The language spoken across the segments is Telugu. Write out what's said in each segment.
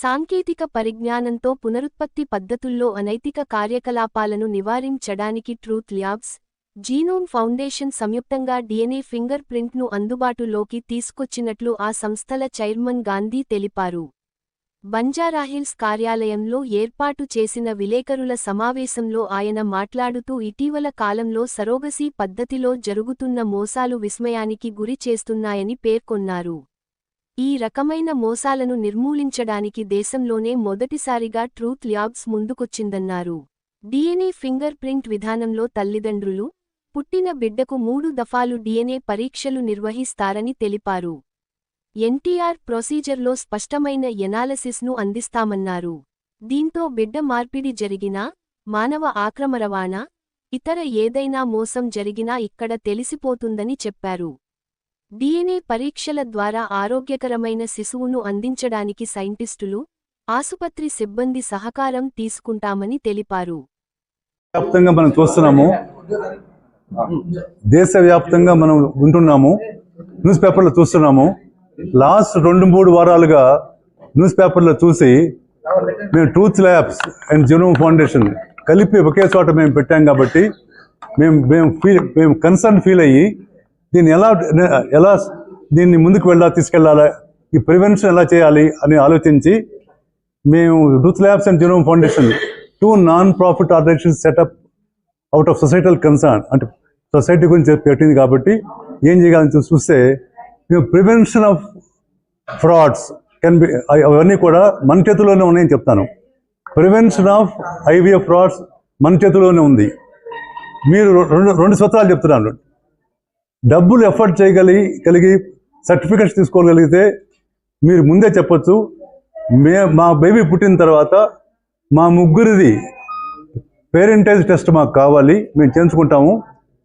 సాంకేతిక పరిజ్ఞానంతో పునరుత్పత్తి పద్ధతుల్లో అనైతిక కార్యకలాపాలను నివారించడానికి ట్రూత్ ల్యాబ్స్ జీనోమ్ ఫౌండేషన్ సంయుక్తంగా డిఎన్ఏ ఫింగర్ ప్రింట్ను అందుబాటులోకి తీసుకొచ్చినట్లు ఆ సంస్థల చైర్మన్ గాంధీ తెలిపారు. బంజారాహిల్స్ కార్యాలయంలో ఏర్పాటు చేసిన విలేకరుల సమావేశంలో ఆయన మాట్లాడుతూ ఇటీవల కాలంలో సరోగసీ పద్ధతిలో జరుగుతున్న మోసాలు విస్మయానికి గురి చేస్తున్నాయని పేర్కొన్నారు. ఈ రకమైన మోసాలను నిర్మూలించడానికి దేశంలోనే మొదటిసారిగా ట్రూత్ ల్యాబ్స్ ముందుకొచ్చిందన్నారు. డిఎన్ఏ ఫింగర్ ప్రింట్ విధానంలో తల్లిదండ్రులు పుట్టిన బిడ్డకు మూడు దఫాలు డిఎన్ఏ పరీక్షలు నిర్వహిస్తారని తెలిపారు. ఎన్టీఆర్ ప్రొసీజర్లో స్పష్టమైన ఎనాలసిస్ను అందిస్తామన్నారు. దీంతో బిడ్డ మార్పిడి జరిగినా మానవ ఆక్రమ రవాణా ఇతర ఏదైనా మోసం జరిగినా ఇక్కడ తెలిసిపోతుందని చెప్పారు. డిఎన్ఏ పరీక్షల ద్వారా ఆరోగ్యకరమైన శిశువును అందించడానికి సైంటిస్టులు ఆసుపత్రి సిబ్బంది సహకారం తీసుకుంటామని తెలిపారు. వ్యాప్తంగా మనం చూస్తున్నాము. దేశవ్యాప్తంగా మనం వింటున్నాము. న్యూస్ పేపర్లో చూస్తున్నాము. లాస్ట్ రెండు మూడు వారాలుగా న్యూస్ పేపర్లో చూసి మేము truth labs and genome foundation కలిపి ఒకే చోట మేము పెట్టాం కాబట్టి మేము మేము ఫీల్ మేము కన్సర్న్ ఫీల్ అయ్యి దీన్ని ఎలా ఎలా దీన్ని ముందుకు వెళ్ళా తీసుకెళ్ళాలా ఈ ప్రివెన్షన్ ఎలా చేయాలి అని ఆలోచించి మేము truth labs and genome foundation two non profit organization set up out of societal concern అంటే సొసైటీ గురించి పెట్టింది కాబట్టి ఏం చేయాలని చూస్తే మేము prevention of frauds can be అవన్నీ కూడా మన చేతిలోనే ఉన్నాయని చెప్తాను. ప్రివెన్షన్ ఆఫ్ ఐవీఎఫ్ ఫ్రాడ్స్ మన చేతిలోనే ఉంది. మీరు రెండు రెండు సూత్రాలు చెప్తున్నాను. డబ్బులు ఎఫర్ట్ చేయగలిగి కలిగి సర్టిఫికెట్స్ తీసుకోగలిగితే మీరు ముందే చెప్పొచ్చు. మే మా బేబీ పుట్టిన తర్వాత మా ముగ్గురిది పేరెంటేజ్ టెస్ట్ మాకు కావాలి. మేము చేయించుకుంటాము.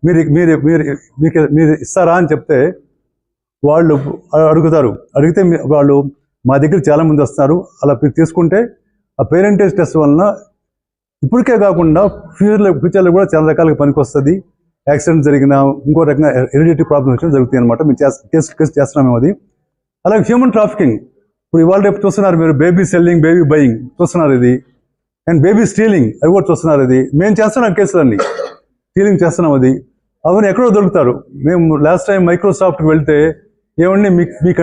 మీరు మీరు మీరు మీకు మీరు ఇస్తారా అని చెప్తే వాళ్ళు అడుగుతారు. అడిగితే వాళ్ళు మా దగ్గర చాలా మంది అలా మీరు తీసుకుంటే ఆ పేరెంటేజ్ టెస్ట్ వలన ఇప్పటికే కాకుండా ఫ్యూచర్లో ఫ్యూచర్లో కూడా చాలా రకాలుగా పనికొస్తుంది. యాక్సిడెంట్ జరిగిన ఇంకో రకంగా హెరిడిటీ ప్రాబ్లమ్స్ వచ్చినా జరుగుతాయి అనమాట మేము కేసు చేస్తున్నాం మేము అది. అలాగే హ్యూమన్ ట్రాఫికింగ్. ఇప్పుడు ఇవాళ రేపు చూస్తున్నారు మీరు బేబీ సెల్లింగ్ బేబీ బయింగ్ చూస్తున్నారు ఇది. అండ్ బేబీ స్టీలింగ్ అవి కూడా చూస్తున్నారు ఇది. మేము చేస్తున్నాం కేసులన్నీ. స్టీలింగ్ చేస్తున్నాం అది. అవన్నీ ఎక్కడో దొరుకుతారు. మేము లాస్ట్ టైం మైక్రోసాఫ్ట్కి వెళ్తే ఏమండి మీ మీ